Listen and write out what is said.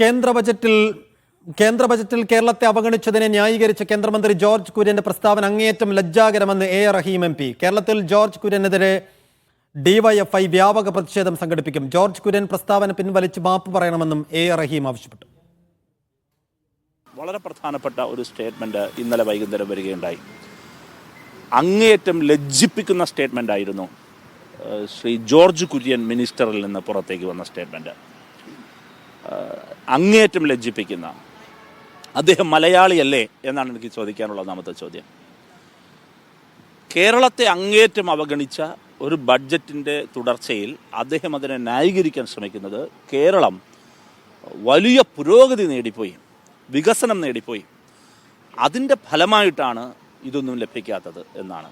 കേന്ദ്ര ബജറ്റിൽ കേന്ദ്ര ബജറ്റിൽ കേരളത്തെ അവഗണിച്ചതിനെ ന്യായീകരിച്ച കേന്ദ്രമന്ത്രി ജോർജ് കുര്യന്റെ പ്രസ്താവന അങ്ങേയറ്റം ലജ്ജാകരമെന്ന് എ റഹീം എം പി. കേരളത്തിൽ ജോർജ് കുര്യനെതിരെ ഡിവൈഎഫ്ഐ വ്യാപക പ്രതിഷേധം സംഘടിപ്പിക്കും. ജോർജ് കുര്യൻ പ്രസ്താവന പിൻവലിച്ച് മാപ്പ് പറയണമെന്നും എ റഹീം ആവശ്യപ്പെട്ടു. വളരെ പ്രധാനപ്പെട്ട ഒരു സ്റ്റേറ്റ്മെന്റ് ഇന്നലെ വൈകുന്നേരം വരികയുണ്ടായി. അങ്ങേയറ്റം ലജ്ജിപ്പിക്കുന്ന സ്റ്റേറ്റ്മെന്റ് ആയിരുന്നു ശ്രീ ജോർജ് കുര്യൻ മിനിസ്റ്ററിൽ നിന്ന് പുറത്തേക്ക് വന്ന സ്റ്റേറ്റ്മെന്റ് അങ്ങേയറ്റം ലജ്ജിപ്പിക്കുന്ന. അദ്ദേഹം മലയാളിയല്ലേ എന്നാണ് എനിക്ക് ചോദിക്കാനുള്ള ഒന്നാമത്തെ ചോദ്യം. കേരളത്തെ അങ്ങേയറ്റം അവഗണിച്ച ഒരു ബഡ്ജറ്റിന്റെ തുടർച്ചയിൽ അദ്ദേഹം അതിനെ ന്യായീകരിക്കാൻ ശ്രമിക്കുന്നത് കേരളം വലിയ പുരോഗതി നേടിപ്പോയി വികസനം നേടിപ്പോയി. അതിന്റെ ഫലമായിട്ടാണ് ഇതൊന്നും ലഭിക്കാത്തത് എന്നാണ്.